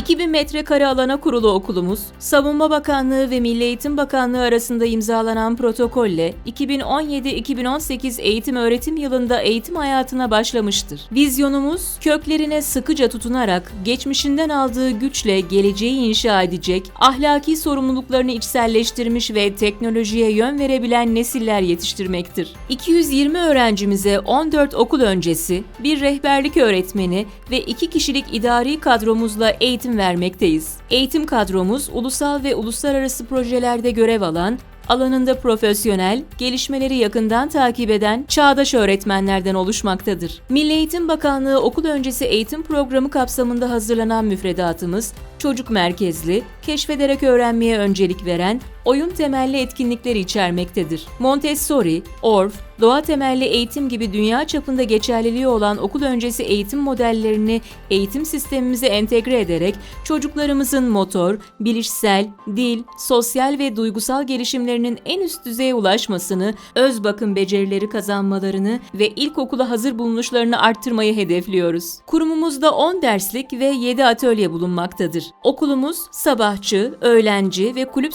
2000 metrekare alana kurulu okulumuz, Savunma Bakanlığı ve Milli Eğitim Bakanlığı arasında imzalanan protokolle 2017-2018 eğitim öğretim yılında eğitim hayatına başlamıştır. Vizyonumuz köklerine sıkıca tutunarak geçmişinden aldığı güçle geleceği inşa edecek, ahlaki sorumluluklarını içselleştirmiş ve teknolojiye yön verebilen nesiller yetiştirmektir. 220 öğrencimize 14 okul öncesi, bir rehberlik öğretmeni ve 2 kişilik idari kadromuzla eğitim vermekteyiz. Eğitim kadromuz ulusal ve uluslararası projelerde görev alan, alanında profesyonel, gelişmeleri yakından takip eden çağdaş öğretmenlerden oluşmaktadır. Milli Eğitim Bakanlığı okul öncesi eğitim programı kapsamında hazırlanan müfredatımız, çocuk merkezli, keşfederek öğrenmeye öncelik veren, oyun temelli etkinlikleri içermektedir. Montessori, Orff, doğa temelli eğitim gibi dünya çapında geçerliliği olan okul öncesi eğitim modellerini eğitim sistemimize entegre ederek çocuklarımızın motor, bilişsel, dil, sosyal ve duygusal gelişimlerinin en üst düzeye ulaşmasını, öz bakım becerileri kazanmalarını ve ilkokula hazır bulunuşlarını arttırmayı hedefliyoruz. Kurumumuzda 10 derslik ve 7 atölye bulunmaktadır. Okulumuz sabahçı, öğlenci ve kulüp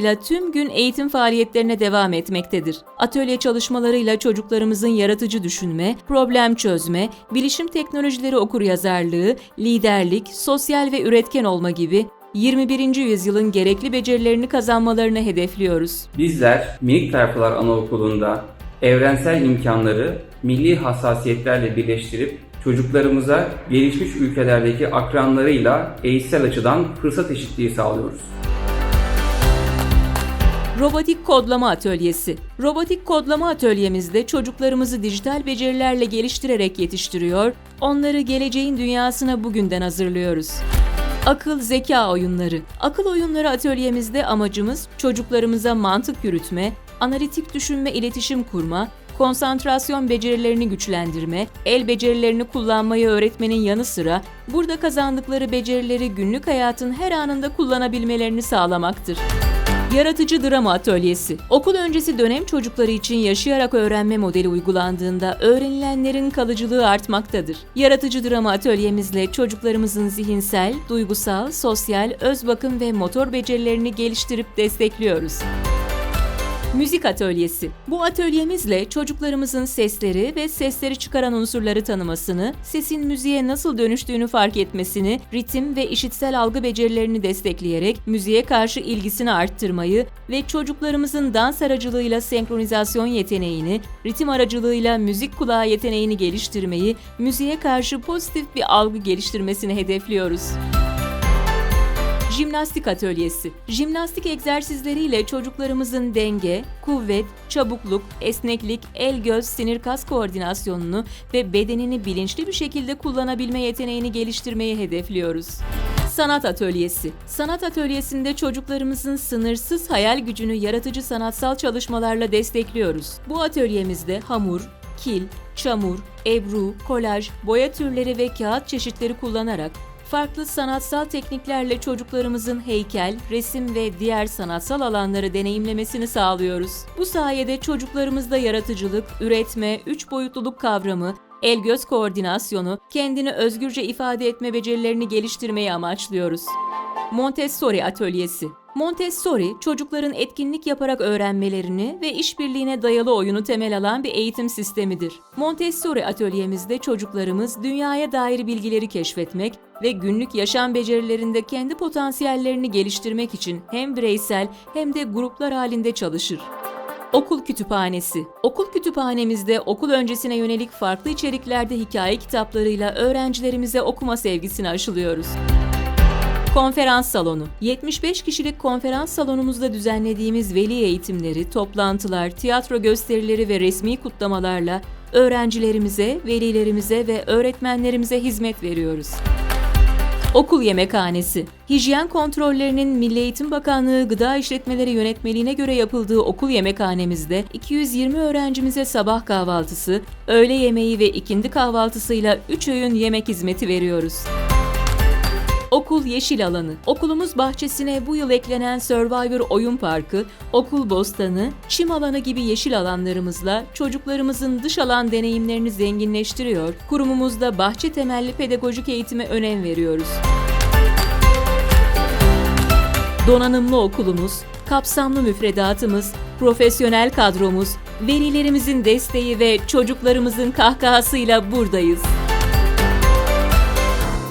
sınıflarıyla tüm gün eğitim faaliyetlerine devam etmektedir. Atölye çalışmalarıyla çocuklarımızın yaratıcı düşünme, problem çözme, bilişim teknolojileri okuryazarlığı, liderlik, sosyal ve üretken olma gibi 21. yüzyılın gerekli becerilerini kazanmalarını hedefliyoruz. Bizler Minik Tayfalar Anaokulu'nda evrensel imkanları milli hassasiyetlerle birleştirip çocuklarımıza gelişmiş ülkelerdeki akranlarıyla eğitsel açıdan fırsat eşitliği sağlıyoruz. Robotik Kodlama Atölyesi Robotik kodlama atölyemizde çocuklarımızı dijital becerilerle geliştirerek yetiştiriyor, onları geleceğin dünyasına bugünden hazırlıyoruz. Akıl zeka oyunları. Akıl oyunları atölyemizde amacımız çocuklarımıza mantık yürütme, analitik düşünme, iletişim kurma, konsantrasyon becerilerini güçlendirme, el becerilerini kullanmayı öğretmenin yanı sıra burada kazandıkları becerileri günlük hayatın her anında kullanabilmelerini sağlamaktır. Yaratıcı Drama Atölyesi Okul öncesi dönem çocukları için yaşayarak öğrenme modeli uygulandığında öğrenilenlerin kalıcılığı artmaktadır. Yaratıcı Drama Atölyemizle çocuklarımızın zihinsel, duygusal, sosyal, öz bakım ve motor becerilerini geliştirip destekliyoruz. Müzik atölyesi. Bu atölyemizle çocuklarımızın sesleri ve sesleri çıkaran unsurları tanımasını, sesin müziğe nasıl dönüştüğünü fark etmesini, ritim ve işitsel algı becerilerini destekleyerek müziğe karşı ilgisini arttırmayı ve çocuklarımızın dans aracılığıyla senkronizasyon yeteneğini, ritim aracılığıyla müzik kulağı yeteneğini geliştirmeyi, müziğe karşı pozitif bir algı geliştirmesini hedefliyoruz. Jimnastik atölyesi. Jimnastik egzersizleriyle çocuklarımızın denge, kuvvet, çabukluk, esneklik, el göz sinir kas koordinasyonunu ve bedenini bilinçli bir şekilde kullanabilme yeteneğini geliştirmeyi hedefliyoruz. Sanat Atölyesi. Sanat atölyesinde çocuklarımızın sınırsız hayal gücünü yaratıcı sanatsal çalışmalarla destekliyoruz. Bu atölyemizde hamur, kil, çamur, ebru, kolaj, boya türleri ve kağıt çeşitleri kullanarak farklı sanatsal tekniklerle çocuklarımızın heykel, resim ve diğer sanatsal alanları deneyimlemesini sağlıyoruz. Bu sayede çocuklarımızda yaratıcılık, üretme, üç boyutluluk kavramı, el-göz koordinasyonu, kendini özgürce ifade etme becerilerini geliştirmeyi amaçlıyoruz. Montessori Atölyesi Montessori, çocukların etkinlik yaparak öğrenmelerini ve işbirliğine dayalı oyunu temel alan bir eğitim sistemidir. Montessori atölyemizde çocuklarımız dünyaya dair bilgileri keşfetmek ve günlük yaşam becerilerinde kendi potansiyellerini geliştirmek için hem bireysel hem de gruplar halinde çalışır. Okul Kütüphanesi. Okul kütüphanemizde okul öncesine yönelik farklı içeriklerde hikaye kitaplarıyla öğrencilerimize okuma sevgisini aşılıyoruz. Konferans salonu. 75 kişilik konferans salonumuzda düzenlediğimiz veli eğitimleri, toplantılar, tiyatro gösterileri ve resmi kutlamalarla öğrencilerimize, velilerimize ve öğretmenlerimize hizmet veriyoruz. Okul Yemekhanesi. Hijyen kontrollerinin Milli Eğitim Bakanlığı Gıda İşletmeleri Yönetmeliğine göre yapıldığı okul yemekhanemizde 220 öğrencimize sabah kahvaltısı, öğle yemeği ve ikindi kahvaltısıyla 3 öğün yemek hizmeti veriyoruz. Okul Yeşil Alanı. Okulumuz bahçesine bu yıl eklenen Survivor Oyun Parkı, okul bostanı, çim alanı gibi yeşil alanlarımızla çocuklarımızın dış alan deneyimlerini zenginleştiriyor. Kurumumuzda bahçe temelli pedagojik eğitime önem veriyoruz. Donanımlı okulumuz, kapsamlı müfredatımız, profesyonel kadromuz, velilerimizin desteği ve çocuklarımızın kahkahasıyla buradayız.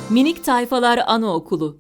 Minik Tayfalar Anaokulu